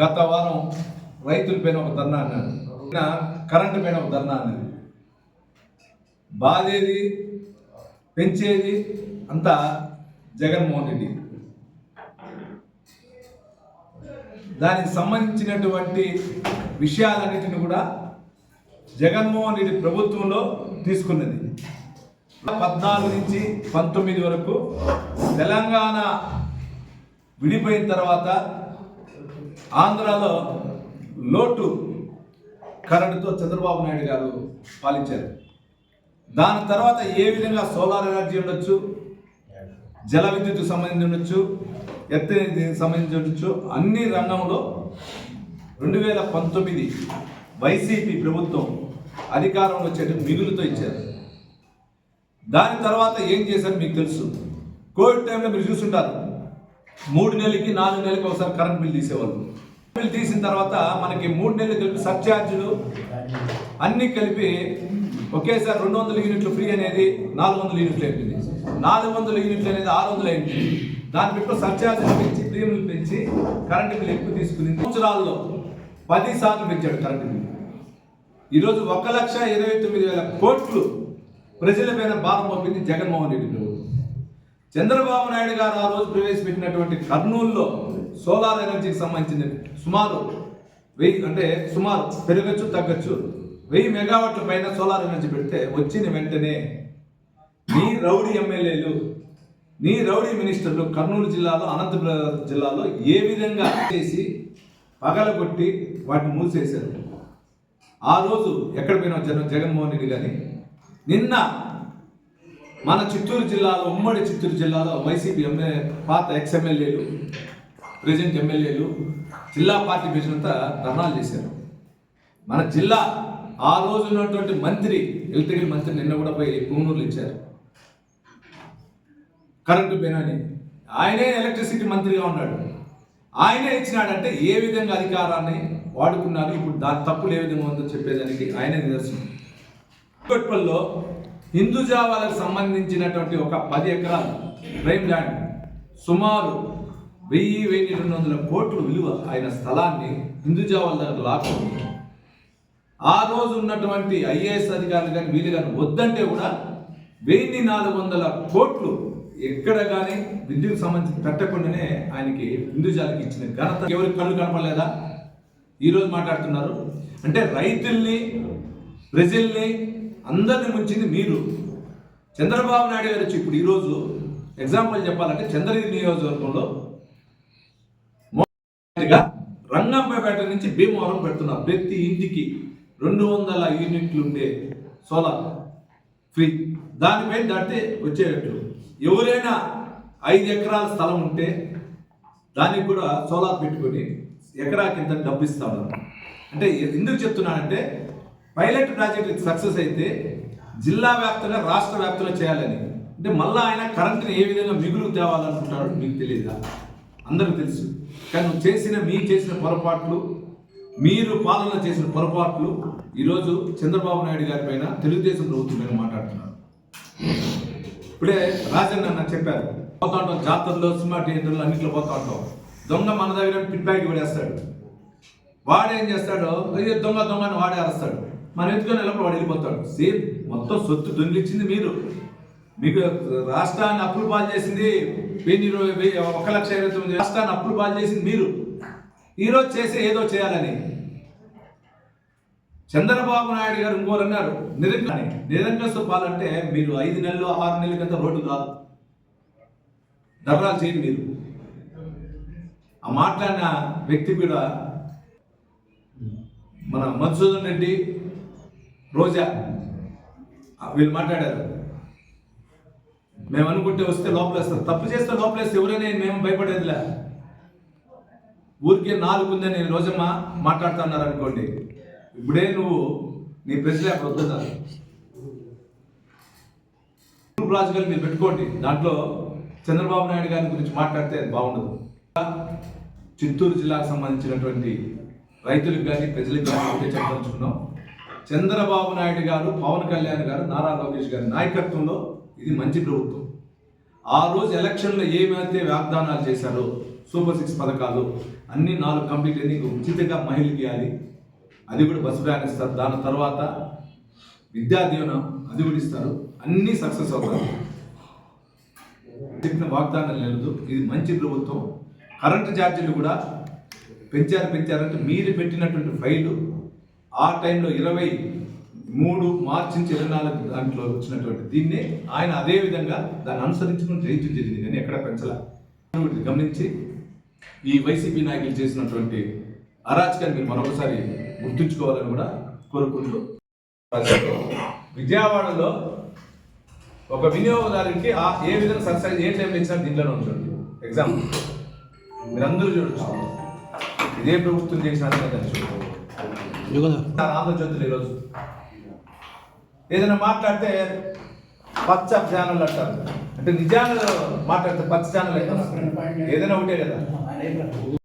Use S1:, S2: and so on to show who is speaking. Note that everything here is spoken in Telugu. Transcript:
S1: గత వారం రైతుల పైన ఒక ధర్నా అన్నారు కరెంటు పైన ఒక ధర్నా అన్నది. బాధేది పెంచేది అంతా జగన్మోహన్ రెడ్డి. దానికి సంబంధించినటువంటి విషయాలన్నిటిని కూడా జగన్మోహన్ రెడ్డి ప్రభుత్వంలో తీసుకున్నది. పద్నాలుగు నుంచి పంతొమ్మిది వరకు తెలంగాణ విడిపోయిన తర్వాత ఆంధ్రాలో లోటు కరెంటుతో చంద్రబాబు నాయుడు గారు పాలించారు. దాని తర్వాత ఏ విధంగా సోలార్ ఎనర్జీ ఉండొచ్చు? జల విద్యుత్ సంబంధించి ఉండొచ్చు? ఎత్తు సంబంధించి ఉండొచ్చు? అన్ని రంగంలో రెండు వేల పంతొమ్మిది వైసీపీ ప్రభుత్వం అధికారంలో వచ్చేట మిగులుతో ఇచ్చారు. దాని తర్వాత ఏం చేశారు మీకు తెలుసు. కోవిడ్ టైంలో మీరు చూసుంటారు. మూడు నెలలకి నాలుగు నెలలకి ఒకసారి కరెంట్ బిల్ తీసేవాళ్ళు. బిల్ తీసిన తర్వాత మనకి మూడు నెలలు కలిపి సబ్ఛార్జీలు అన్నీ కలిపి ఒకేసారి రెండు వందల యూనిట్లు ఫ్రీ అనేది నాలుగు వందల యూనిట్లు అయిపోయింది. నాలుగు వందల యూనిట్లు అనేది ఆరు వందలు అయింది దాని పెట్టు సర్ఛార్జీలు పెంచి ప్రీమియం పెంచి కరెంటు బిల్ ఎక్కువ తీసుకుని సంవత్సరాల్లో పది సార్లు పెంచాడు కరెంటు బిల్. ఈరోజు ఒక లక్ష ఇరవై తొమ్మిది వేల కోట్లు ప్రజల పైన భారం పంపింది జగన్మోహన్ రెడ్డి చంద్రబాబు నాయుడు గారు ఆ రోజు ప్రవేశపెట్టినటువంటి కర్నూలులో సోలార్ ఎనర్జీకి సంబంధించిన సుమారు వెయ్యి అంటే సుమారు పెరగచ్చు తగ్గచ్చు. వెయ్యి మెగావాట్ల పైన సోలార్ ఎనర్జీ పెడితే వచ్చిన వెంటనే నీ రౌడీ ఎమ్మెల్యేలు నీ రౌడీ మినిస్టర్లు కర్నూలు జిల్లాలో అనంతపురం జిల్లాలో ఏ విధంగా చేసి పగలగొట్టి వాటిని మూసేశారు? ఆ రోజు ఎక్కడ పోయినా జగన్ జగన్మోహన్ రెడ్డి కానీ నిన్న మన చిత్తూరు జిల్లాలో ఉమ్మడి చిత్తూరు జిల్లాలో వైసీపీ ఎమ్మెల్యే పాత ఎక్స్ ఎమ్మెల్యేలు ప్రజెంట్ ఎమ్మెల్యేలు జిల్లా పార్టీ పేషంతా ధర్నాలు చేశారు. మన జిల్లా ఆ రోజు ఉన్నటువంటి మంత్రి ఎలక్ట్రికల్ మంత్రి నిన్న కూడా పోయి కూనూరులు ఇచ్చారు. కరెంటు బినాని ఆయనే ఎలక్ట్రిసిటీ మంత్రిగా ఉన్నాడు. ఆయనే ఇచ్చినాడంటే ఏ విధంగా అధికారాన్ని వాడుకున్నారు? ఇప్పుడు దాని తప్పులు ఏ విధంగా ఉందో చెప్పేదానికి ఆయనే నిదర్శనం. కొట్పల్లో హిందూజా వాళ్ళకు సంబంధించినటువంటి ఒక పది ఎకరాలు ప్రైమ్ ల్యాండ్. సుమారు వెయ్యి వెయ్యి రెండు వందల కోట్లు విలువ అయిన స్థలాన్ని హిందూజావాల దగ్గర లాక్కుంది. ఆ రోజు ఉన్నటువంటి ఐఏఎస్ అధికారులు కానీ వీళ్ళు కానీ వద్దంటే కూడా వెయ్యి నాలుగు వందల కోట్లు ఎక్కడ కానీ విద్యుత్ సంబంధించి పెట్టకుండానే ఆయనకి హిందూజాలకి ఇచ్చిన ఘనత. ఎవరికి కళ్ళు కనపడలేదా? ఈరోజు మాట్లాడుతున్నారు. అంటే రైతుల్ని ప్రజల్ని అందరిని ముంచింది మీరు. చంద్రబాబు నాయుడు గారు వచ్చి ఇప్పుడు ఈరోజు ఎగ్జాంపుల్ చెప్పాలంటే చంద్రగిరి నియోజకవర్గంలో రంగంపేట నుంచి భీమవరం పెడుతున్నారు. ప్రతి ఇంటికి రెండు వందల యూనిట్లు ఉండే సోలార్ ఫ్రీ. దానిపై దాటితే వచ్చేటట్టు. ఎవరైనా ఐదు ఎకరాల స్థలం ఉంటే దానికి కూడా సోలార్ పెట్టుకొని ఎకరాకి ఇంత డబ్బు ఇస్తాడు అంటే ఎందుకు చెప్తున్నానంటే పైలట్ ప్రాజెక్ట్ సక్సెస్ అయితే జిల్లా వ్యాప్తంగా రాష్ట్ర వ్యాప్తంగా చేయాలని. అంటే మళ్ళీ ఆయన కరెంట్ని ఏ విధంగా మిగులు తేవాలనుకుంటారో మీకు తెలియదా? అందరికీ తెలుసు. కానీ చేసిన మీ చేసిన పొరపాట్లు మీరు పాలన చేసిన పొరపాట్లు ఈరోజు చంద్రబాబు నాయుడు గారి పైన తెలుగుదేశం ప్రభుత్వం పైన మాట్లాడుతున్నారు. ఇప్పుడే రాజన్న అన్న చెప్పారు పోతా ఉంటాం జాతరలో సినిమా థియేటర్లు అన్నింటిలో పోతా ఉంటాం దొంగ మన దగ్గర పిట్ బ్యాగ్ పడేస్తాడు వాడేం చేస్తాడో అయ్యో దొంగ దొంగ అని వాడే అరుస్తాడు. మనం ఎత్తుకొని వెళ్ళినప్పుడు వాడు వెళ్ళిపోతాడు. సేమ్ మొత్తం సొత్తు దొంగిలిచ్చింది మీరు. మీకు రాష్ట్రాన్ని అప్పులు పాలు చేసింది వెయ్యి వెయ్యి ఒక లక్ష ఇరవై తొమ్మిది రాష్ట్రాన్ని అప్పులు పాలు చేసింది మీరు. ఈరోజు చేసే ఏదో చేయాలని. చంద్రబాబు నాయుడు గారు ఇంకోరు అన్నారు. నిరంకని నిరంకస్తు పాలంటే మీరు ఐదు నెలలు ఆరు నెలల కింద రోడ్డు కాదు. ధర్నాలు చేయండి మీరు. ఆ మాట్లాడిన వ్యక్తి కూడా మన మధుసూదన్ రెడ్డి రోజా వీళ్ళు మాట్లాడారు. మేము అనుకుంటే వస్తే లోపలేస్తారు తప్పు చేస్తే లోపలేస్తే ఎవరైనా మేము భయపడేదిలే? ఊరికే నాలుగు ఉందని రోజమ్మ మాట్లాడుతున్నారు అనుకోండి ఇప్పుడే నువ్వు నీ ప్రజలే అక్కడ వద్దున్నారు. రాజు రాజకీయాలు మీరు పెట్టుకోండి. దాంట్లో చంద్రబాబు నాయుడు గారి గురించి మాట్లాడితే అది బాగుండదు. చిత్తూరు జిల్లాకు సంబంధించినటువంటి రైతులకు కానీ ప్రజలకు కానీ చెప్పదలుచుకున్నాం. చంద్రబాబు నాయుడు గారు పవన్ కళ్యాణ్ గారు నారా లోకేష్ గారి నాయకత్వంలో ఇది మంచి ప్రభుత్వం. ఆ రోజు ఎలక్షన్లో ఏమైతే వాగ్దానాలు చేశారో సూపర్ సిక్స్ పథకాలు అన్ని నాలుగు కంప్లీట్ అయింది ఉచితంగా మహిళకి ఇవ్వాలి. అది కూడా బస్సు ప్రయాణం ఇస్తారు. దాని తర్వాత విద్యా దీవెన అది కూడా ఇస్తారు. అన్నీ సక్సెస్ అవుతారు చెప్పిన వాగ్దానాలు లేదు. ఇది మంచి ప్రభుత్వం. కరెంటు ఛార్జీలు కూడా పెంచారు పెంచారంటే మీరు పెట్టినటువంటి ఫైలు ఆ టైంలో ఇరవై మూడు మార్చి నుంచి ఇరవై నాలుగు దాంట్లో వచ్చినటువంటి దీన్ని ఆయన అదే విధంగా దాన్ని అనుసరించుకుని జయించడం జరిగింది. కానీ ఎక్కడ పెంచలే. గమనించి ఈ వైసీపీ నాయకులు చేసినటువంటి అరాచకాన్ని మీరు మరొకసారి గుర్తుంచుకోవాలని కూడా కోరుకుంటూ విజయవాడలో ఒక వినియోగదారునికి ఆ ఏ విధంగా సబ్సిడీ ఏ టైంలో ఇచ్చినా దీంట్లోనే ఉంటుంది. ఎగ్జాంపుల్ మీరందరూ చూడొచ్చు. ఇదే ప్రభుత్వం చేసిన ఆంధ్రజ్యోతులు ఈరోజు. ఏదైనా మాట్లాడితే పచ్చ ఛానల్ అంటారు. అంటే నిజాలు మాట్లాడితే పచ్చ ఛానల్ ఏదైనా ఒకటే కదా?